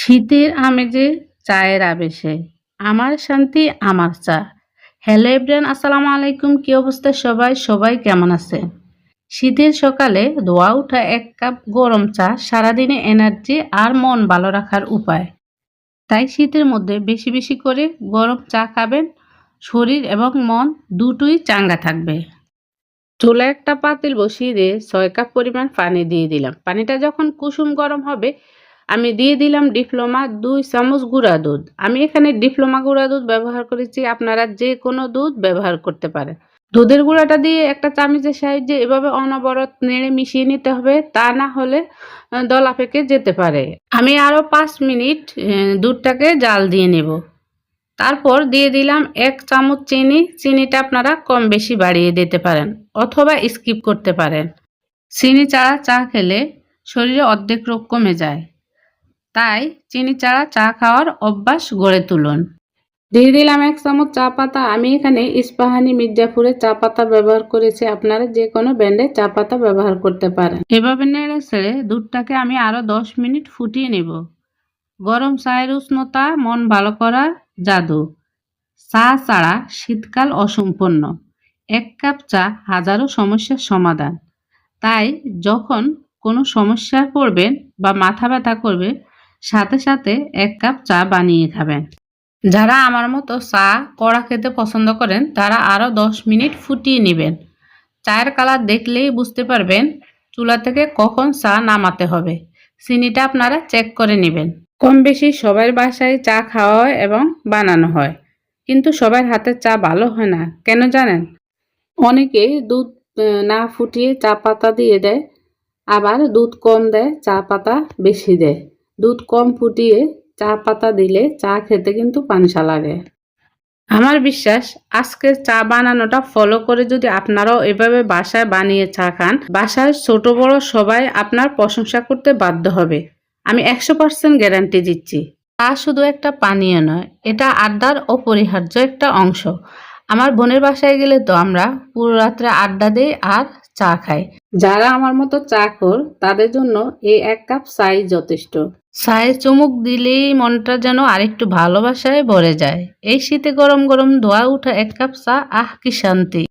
শীতের আমেজে চায়ের আবেশে, আমার শান্তি, আমার চা। হ্যালো এভরিয়ান আসসালামু আলাইকুম। কি অবস্থা সবাই? সবাই কেমন আছে? শীতের সকালে ধোয়া ওঠা এক কাপ গরম চা সারাদিনে এনার্জি আর মন ভালো রাখার উপায়। তাই শীতের মধ্যে বেশি বেশি করে গরম চা খাবেন। শরীর এবং মন দুটোই চাঙ্গা থাকবে। চুলা একটা পাতিল বসিয়ে দিয়ে ছয় কাপ পরিমাণ পানি দিয়ে দিলাম। পানিটা যখন কুসুম গরম হবে আমি দিয়ে দিলাম ডিপ্লোমা দুই চামচ গুঁড়া দুধ। আমি এখানে ডিপ্লোমা গুঁড়া দুধ ব্যবহার করেছি, আপনারা যে কোনো দুধ ব্যবহার করতে পারেন। দুধের গুঁড়াটা দিয়ে একটা চামচের সাহায্যে এভাবে অনবরত নেড়ে মিশিয়ে নিতে হবে, তা না হলে দলা পেকে যেতে পারে। আমি আরও পাঁচ মিনিট দুধটাকে জাল দিয়ে নেব। তারপর দিয়ে দিলাম এক চামচ চিনি। চিনিটা আপনারা কম বেশি বাড়িয়ে দিতে পারেন অথবা স্কিপ করতে পারেন। চিনি ছাড়া চা খেলে শরীরে অর্ধেক রোগ কমে যায়। তাই চিনি ছাড়া চা খাওয়ার অভ্যাস গড়ে তুলুন। দিয়ে দিলাম এক চামচ চা পাতা। আমি এখানে ইস্পাহানি মির্জাপুরের চা পাতা ব্যবহার করেছি। আপনারা যে কোনো ব্র্যান্ডের চা পাতা ব্যবহার করতে পারেন। এভাবে নেড়ে ছেড়ে দুধটাকে আমি আরও দশ মিনিট ফুটিয়ে নেব। গরম চায়ের উষ্ণতা, মন ভালো করার জাদু। চা ছাড়া শীতকাল অসম্পূর্ণ। এক কাপ চা হাজারো সমস্যার সমাধান। তাই যখন কোনো সমস্যায় পড়বেন বা মাথা ব্যথা করবে সাথে সাথে এক কাপ চা বানিয়ে খাবেন। যারা আমার মতো চা, কড়া খেতে পছন্দ করেন, তারা আরও দশ মিনিট ফুটিয়ে নেবেন। চায়ের কালার দেখলেই বুঝতে পারবেন চুলা থেকে কখন চা নামাতে হবে। চিনিটা আপনারা চেক করে নেবেন। কম বেশি সবার বাসায় চা খাওয়া হয় এবং বানানো হয়। কিন্তু সবার হাতের চা ভালো হয় না, কেন জানেন? অনেকে দুধ না ফুটিয়ে চা পাতা দিয়ে দেয়, আবার দুধ কম দেয়, চা পাতা বেশি দেয়। দুধ কম ফুটিয়ে চা পাতা দিলে চা খেতে কিন্তু পানসা লাগে। আমার বিশ্বাস আজকের চা বানানোটা ফলো করে যদি আপনারাও এভাবে বাসায় বানিয়ে চা খান বাসায় ছোট বড় সবাই আপনার প্রশংসা করতে বাধ্য হবে। আমি একশো পার্সেন্ট গ্যারান্টি দিচ্ছি। চা শুধু একটা পানীয় নয়, এটা আড্ডার অপরিহার্য একটা অংশ। আমার বোনের বাসায় গেলে তো আমরা পুরো রাত্রে আড্ডা দেই আর চা খাই। যারা আমার মতো চা কর তাদের জন্য এই এক কাপ চাই যথেষ্ট। চায়ে চুমুক দিলেই মনটা যেন আরেকটু ভালোবাসায় ভরে যায়। এই শীতে গরম গরম ধোয়া উঠা এক কাপ চা আহ কি শান্তি।